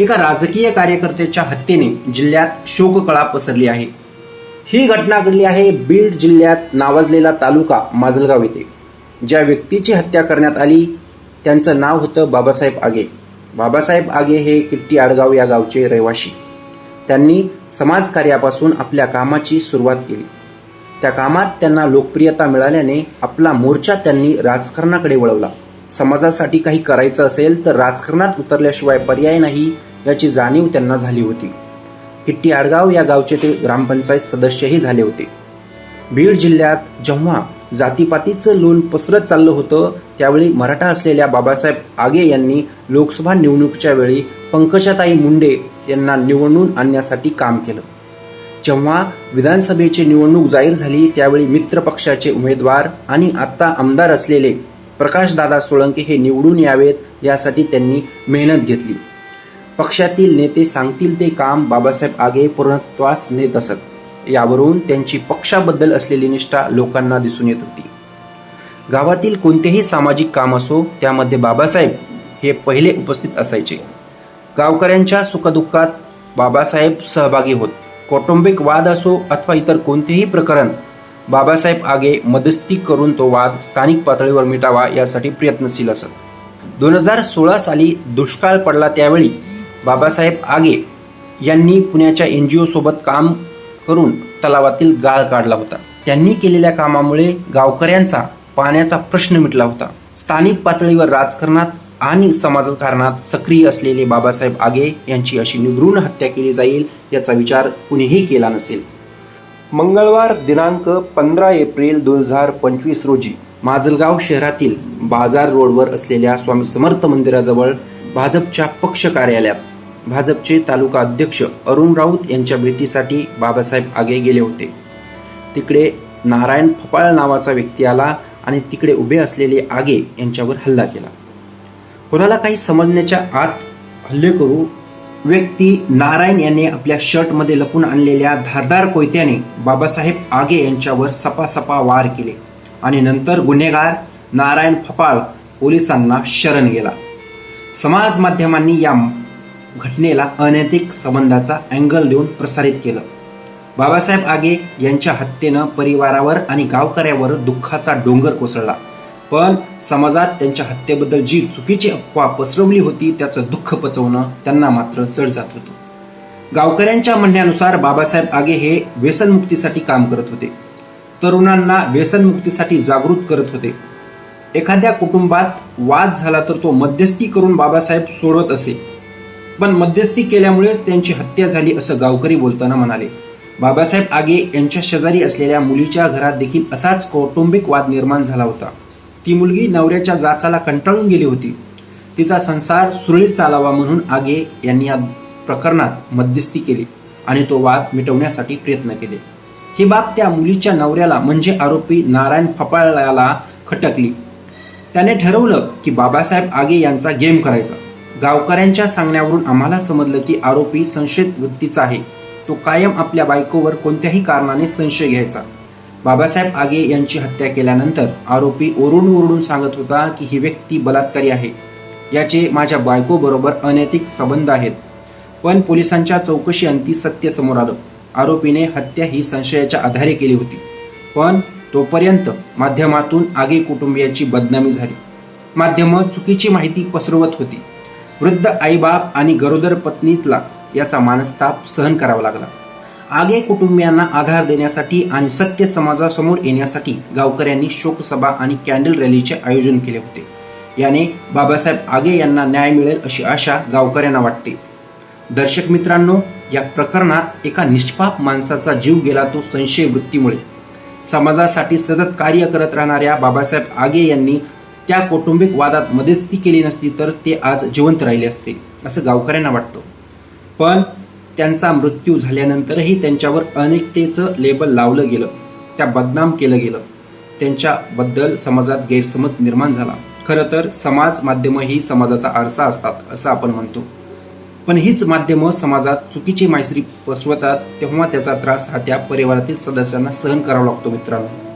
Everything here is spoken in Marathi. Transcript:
एका राजकीय कार्यकर्त्याच्या हत्येने जिल्ह्यात शोककळा पसरली आहे. ही घटना घडली आहे बीड जिल्ह्यात नावाजलेला तालुका माजलगाव येथे. ज्या व्यक्तीची हत्या करण्यात आली त्यांचं नाव होतं बाबासाहेब आगे. बाबासाहेब आगे हे किट्टी आडगाव या गावचे रहिवाशी. त्यांनी समाजकार्यापासून आपल्या कामाची सुरुवात केली. त्या कामात त्यांना लोकप्रियता मिळाल्याने आपला मोर्चा त्यांनी राजकारणाकडे वळवला. समाजासाठी काही करायचं असेल तर राजकारणात उतरल्याशिवाय पर्याय नाही याची जाणीव त्यांना झाली होती. किट्टी आडगाव या गावचे ते ग्रामपंचायत सदस्यही झाले होते. बीड जिल्ह्यात जेव्हा जातीपातीचं लोण पसरत चाललं होतं त्यावेळी मराठा असलेल्या बाबासाहेब आगे यांनी लोकसभा निवडणुकीच्या वेळी पंकजाताई मुंडे यांना निवडून आणण्यासाठी काम केलं. जेव्हा विधानसभेची निवडणूक जाहीर झाली त्यावेळी मित्र पक्षाचे उमेदवार आणि आत्ता आमदार असलेले प्रकाशदादा सोळंके हे निवडून यावेत यासाठी त्यांनी मेहनत घेतली. पक्षातील नेते सांगतील ते काम बाबासाहेब आगे पूर्णत्वास नेत असत. यावरून त्यांची पक्षाबद्दल असलेली निष्ठा लोकांना दिसून येत होती. गावातील कोणतेही सामाजिक काम असो त्यामध्ये बाबासाहेब हे पहिले उपस्थित असायचे. गावकऱ्यांच्या सुखदुःखात बाबासाहेब सहभागी होत. कौटुंबिक वाद असो अथवा इतर कोणतेही प्रकरण बाबासाहेब आगे मध्यस्थी करून तो वाद स्थानिक पातळीवर मिटावा यासाठी प्रयत्नशील असत. दोन हजार सोळा साली दुष्काळ पडला त्यावेळी बाबासाहेब आगे यांनी पुण्याच्या एन जी ओसोबत काम करून तलावातील गाळ काढला होता. त्यांनी केलेल्या कामामुळे गावकऱ्यांचा पाण्याचा प्रश्न मिटला होता. स्थानिक पातळीवर राजकारणात आणि समाजकारणात सक्रिय असलेले बाबासाहेब आगे यांची अशी निगृण हत्या केली जाईल याचा विचार कुणीही केला नसेल. मंगळवार दिनांक पंधरा एप्रिल दोन हजार पंचवीस रोजी माजलगाव शहरातील बाजार रोडवर असलेल्या स्वामी समर्थ मंदिराजवळ भाजपच्या पक्ष कार्यालयात भाजपचे तालुका अध्यक्ष अरुण राऊत यांच्या भेटीसाठी बाबासाहेब आगे गेले होते. तिकडे नारायण फपाळ नावाचा व्यक्ती आला आणि तिकडे उभे असलेले आगे यांच्यावर हल्ला केला. कोणाला काही समजण्याच्या आत हल्ले करू व्यक्ती नारायण यांनी आपल्या शर्टमध्ये लपून आणलेल्या धारदार कोयत्याने बाबासाहेब आगे यांच्यावर सपासपा वार केले आणि नंतर गुन्हेगार नारायण फपाळ पोलिसांना शरण गेला. समाज माध्यमांनी या घटनेला अनैतिक संबंधाचा अँगल देऊन प्रसारित केलं. बाबासाहेब आगे यांच्या हत्येनं परिवारावर आणि गावकऱ्यावर दुःखाचा डोंगर कोसळला. पण समाजात त्यांच्या हत्येबद्दल जी चुकीची अफवा पसरवली होती त्याचं दुःख पचवणं त्यांना मात्र चढ जात होतं. गावकऱ्यांच्या म्हणण्यानुसार बाबासाहेब आगे हे व्यसनमुक्तीसाठी काम करत होते. तरुणांना व्यसनमुक्तीसाठी जागृत करत होते. एखाद्या कुटुंबात वाद झाला तर तो मध्यस्थी करून बाबासाहेब सोडवत असे. पण मध्यस्थी केल्यामुळेच त्यांची हत्या झाली असं गावकरी बोलताना म्हणाले. बाबासाहेब आगे यांच्या शेजारी असलेल्या मुलीच्या घरात देखील असाच कौटुंबिक वाद निर्माण झाला होता. ती मुलगी नवऱ्याच्या जाचाला कंटाळून गेली होती. तिचा संसार सुरळीत चालावा म्हणून आगे यांनी या प्रकरणात मध्यस्थी केली आणि तो वाद मिटवण्यासाठी प्रयत्न केले. ही बाब त्या मुलीच्या नवऱ्याला म्हणजे आरोपी नारायण फपाळ्याला खटकली. त्याने ठरवलं की बाबासाहेब आगे यांचा गेम करायचा. गावकऱ्यांच्या सांगण्यावरून आम्हाला समजलं की आरोपी संशयित वृत्तीचा आहे. तो कायम आपल्या बायकोवर कोणत्याही कारणाने संशय घ्यायचा. बाबासाहेब आगे यांची हत्या केल्यानंतर आरोपी ओरडून ओरडून सांगत होता की ही व्यक्ती बलात्कारी आहे. याचे माझ्या बायकोबरोबर अनैतिक संबंध आहेत. पण पोलिसांच्या चौकशी अंती सत्य समोर आलं. आरोपीने हत्या ही संशयाच्या आधारे केली होती. पण तोपर्यंत माध्यमातून आगे कुटुंबियाची बदनामी झाली. माध्यमं चुकीची माहिती पसरवत होती. वृद्ध आईबाप आणि गरोदर पत्नीला याचा मानस्ताप सहन करावा लागला. आगे कुटुंबियांना आधार देण्यासाठी आणि सत्य समाजासमोर येण्यासाठी गावकऱ्यांनी शोकसभा आणि कॅन्डल रॅलीचे आयोजन केले होते. याने बाबासाहेब आगे यांना न्याय मिळेल अशी आशा गावकऱ्यांना वाटते. दर्शक मित्रांनो या प्रकरणात एका निष्पाप माणसाचा जीव गेला तो संशय वृत्तीमुळे. समाजासाठी सतत कार्य करत राहणाऱ्या बाबासाहेब आगे यांनी त्या कौटुंबिक वादात मध्यस्थी केली नसती तर ते आज जिवंत राहिले असते असं गावकऱ्यांना वाटतं. पण त्यांचा मृत्यू झाल्यानंतरही त्यांच्यावर अनेकतेचं लेबल लावलं गेलं त्या बदनाम केलं गेलं. त्यांच्याबद्दल समाजात गैरसमज निर्माण झाला. खरं तर समाज माध्यमं ही समाजाचा आरसा असतात असं आपण म्हणतो. पण हीच माध्यमं समाजात चुकीची मायसरी पसरवतात तेव्हा त्याचा त्रास हा त्या परिवारातील सदस्यांना सहन करावा लागतो मित्रांनो.